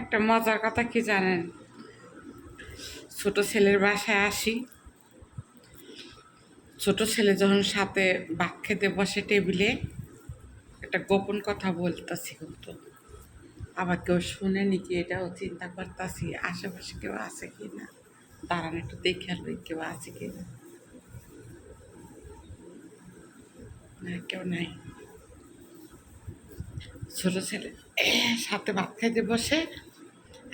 একটা মজার কথা কি জানেন? ছোট ছেলের বাসায় আসি। ছোট ছেলে যখন সাথে বাক খেতে বসে টেবিলে, একটা গোপন কথা বলতেছি কিন্তু। আবার কেউ শুনেনি কি এটাও চিন্তা করতেছি, আশেপাশে কেউ আছে কি না? দাঁড়ান একটু দেখে লই কেউ আছে কি না? না, কেউ নাই। ছোট ছেলে সাথে ভাত খাইতে বসে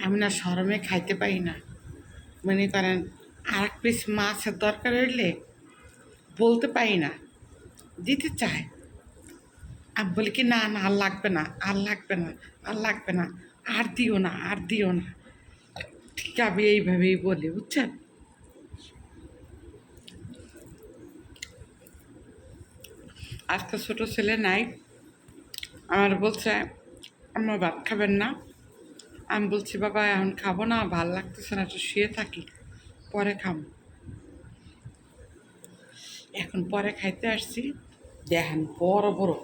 আমি না সরমে খাইতে পারি না। মনে করেন আর এক পিস মাছের দরকার হইলে বলতে পারি না, দিতে চায়। আমি বলি কি, না না, আর লাগবে না, আর লাগবে না, আর লাগবে না, আর দিও না, আর দিও না। ঠিক আমি এইভাবেই বলি, বুঝছেন? আজকে ছোট ছেলে নাই, আমার বলছে আমার ভাত খাবেন না? আমি বলছি, বাবা, এখন খাব না, ভালো লাগতেছে না, একটু শুয়ে থাকি, পরে খাম এখন পরে খাইতে আসছি, দেখেন বড় বড়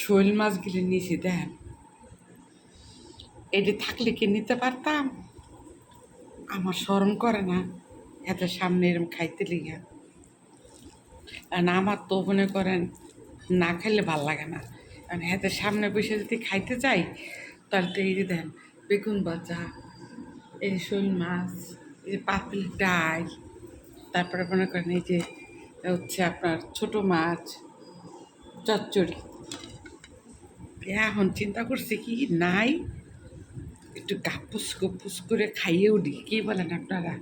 শৈল মাছগুলি নিয়েছি, দেখেন। এটি থাকলে কি নিতে পারতাম? আমার স্মরণ করে না, এত সামনে এরম খাইতে লিগে। আর আমার তো মনে করেন, না খাইলে ভালো লাগে না। কারণ হাতের সামনে বসে যদি খাইতে চাই তাহলে তো দেন। বেগুন ভাজা এই শোল মাছ, এই যে পাতিল ডাল, তারপরে মনে করেন এই যে হচ্ছে আপনার ছোট মাছ, চচ্চড়ি। এখন চিন্তা করছি কি নাই? একটু গাপুস গুপুস করে খাইয়ে উঠি কি বলেন আপনারা?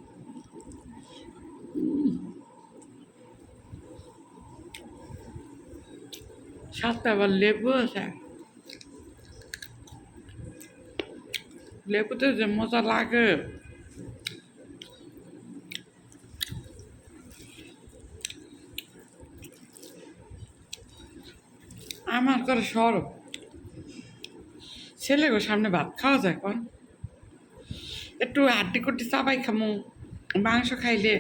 সাথে আবার লেবু আছে। লেবুতে যে মজা লাগে। আমার করে সরব ছেলে গো, সামনে ভাত খাওয়া যায় কোন একটু হাড্ডি কুটি চাবাই খামু, মাংস খাইলে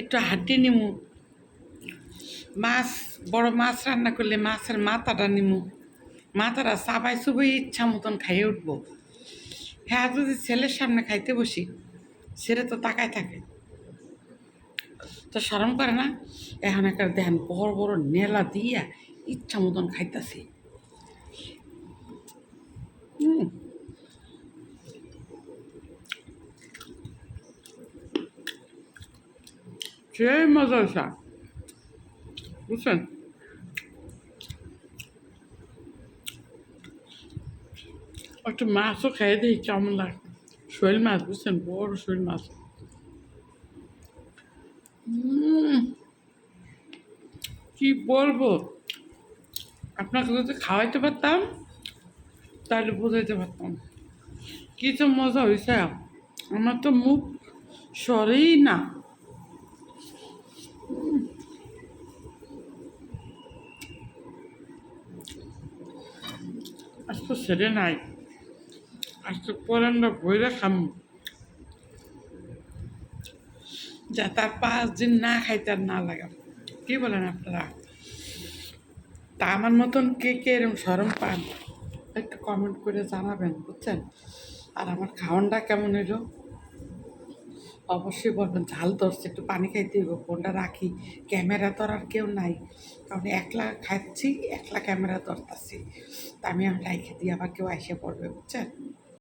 একটু হাড্ডি নিমু, মাছ, বড় মাছ রান্না করলে মাছের মাথাটা নিমু। মাথাটা চাবাই চুবাই ইচ্ছা মতন খাইয়ে উঠবো। হ্যাঁ যদি ছেলের সামনে খাইতে বসি, ছেলে তো তাকায় থাকে। তো সরম করে না? এখন একটা দেখেন বড় বড় নেলা দিয়া ইচ্ছা মতন খাইতাছি। সেই মজা বুঝছেন? একটু মাছও খেয়ে দিই কেমন লাগে শৈল মাছ বুঝছেন বড় শৈল মাছ কি বলব? আপনাকে যদি খাওয়াইতে পারতাম, তাহলে বোঝাইতে পারতাম। কি তো মজা হয়েছে আমার তো মুখ সরেই না। আজকে সেরে নাই। আজকে পরে আমরা খাম। যা তার পাঁচ দিন না খাইতে আর না লাগে কি বলেন আপনারা? তা আমার মতন কে কে এরকম সরম পান, একটু কমেন্ট করে জানাবেন, বুঝছেন? আর আমার খাওয়ানটা কেমন হইল? অবশ্যই বলবেন, ঝাল ধরছে, একটু পানি খাইতে হইব, ফোনটা রাখি। ক্যামেরা তো আর কেউ নাই, কারণ একলা খাচ্ছি, একলা ক্যামেরা ধরতাছি। তা আমি লাইখে দিয়ে আবার কেউ এসে পড়বে, বুঝছেন?